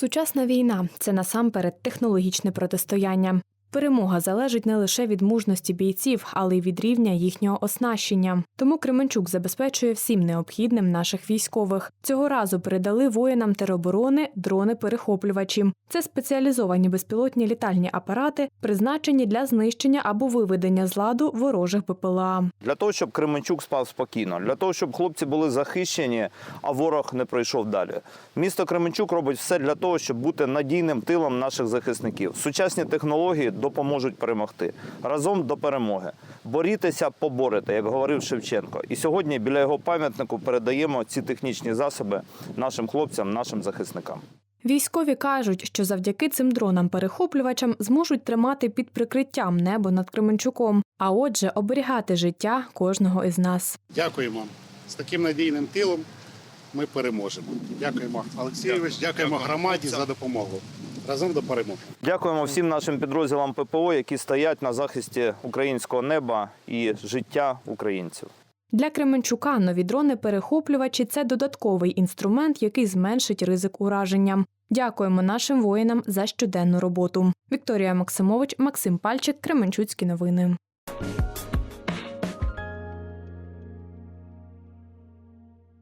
Сучасна війна це насамперед технологічне протистояння. Перемога залежить не лише від мужності бійців, але й від рівня їхнього оснащення. Тому Кременчук забезпечує всім необхідним наших військових. Цього разу передали воїнам тероборони дрони-перехоплювачі. Це спеціалізовані безпілотні літальні апарати, призначені для знищення або виведення з ладу ворожих БПЛА. Для того, щоб Кременчук спав спокійно, для того, щоб хлопці були захищені, а ворог не пройшов далі. Місто Кременчук робить все для того, щоб бути надійним тилом наших захисників. Сучасні технології допоможуть перемогти разом до перемоги. Борітеся, поборете, як говорив Шевченко. І сьогодні біля його пам'ятнику передаємо ці технічні засоби нашим хлопцям, нашим захисникам. Військові кажуть, що завдяки цим дронам-перехоплювачам зможуть тримати під прикриттям небо над Кременчуком, а отже, оберігати життя кожного із нас. Дякуємо. З таким надійним тилом ми переможемо. Дякуємо, Олексійович, дякуємо громаді за допомогу. Разом до перемоги. Дякуємо всім нашим підрозділам ППО, які стоять на захисті українського неба і життя українців. Для Кременчука нові дрони-перехоплювачі це додатковий інструмент, який зменшить ризик ураження. Дякуємо нашим воїнам за щоденну роботу. Вікторія Максимович, Максим Пальчик, Кременчуцькі новини.